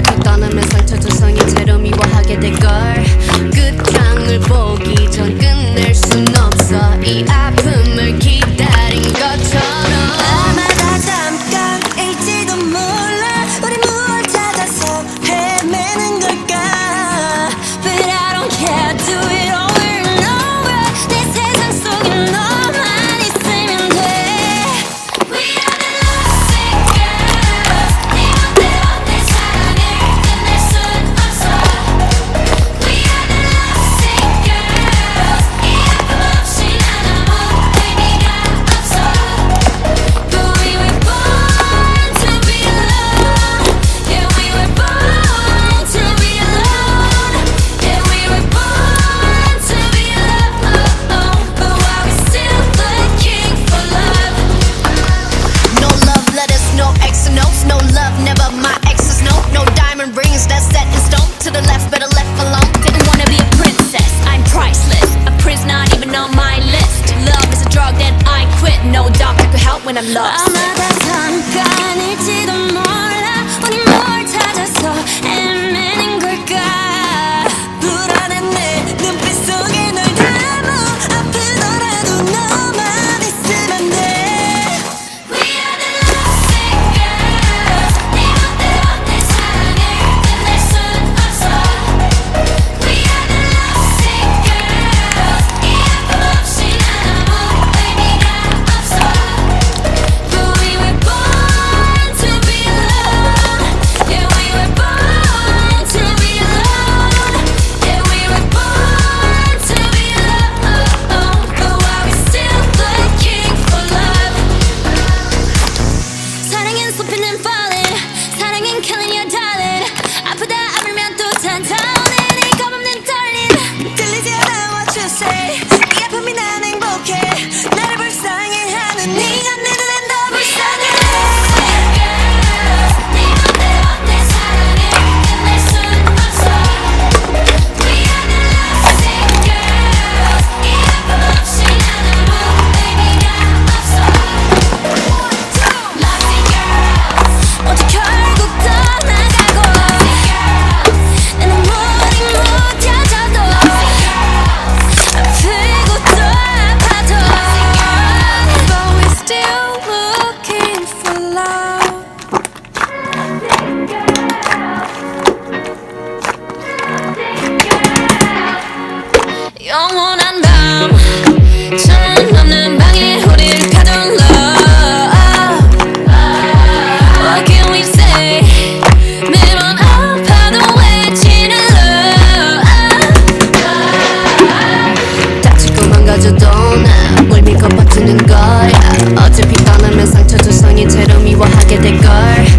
어차피 떠나면 상처 조성이 채로 미워하게 될걸. 끝장을 보기 전 끝낼 순 없어. 이 아픔을 기다린 것처럼. 아마다 잠깐일지도 몰라. 우리 무얼 찾아서 헤매는 걸까? But I don't care. Do it over and over 내 세상 속에 너 채로 미워하게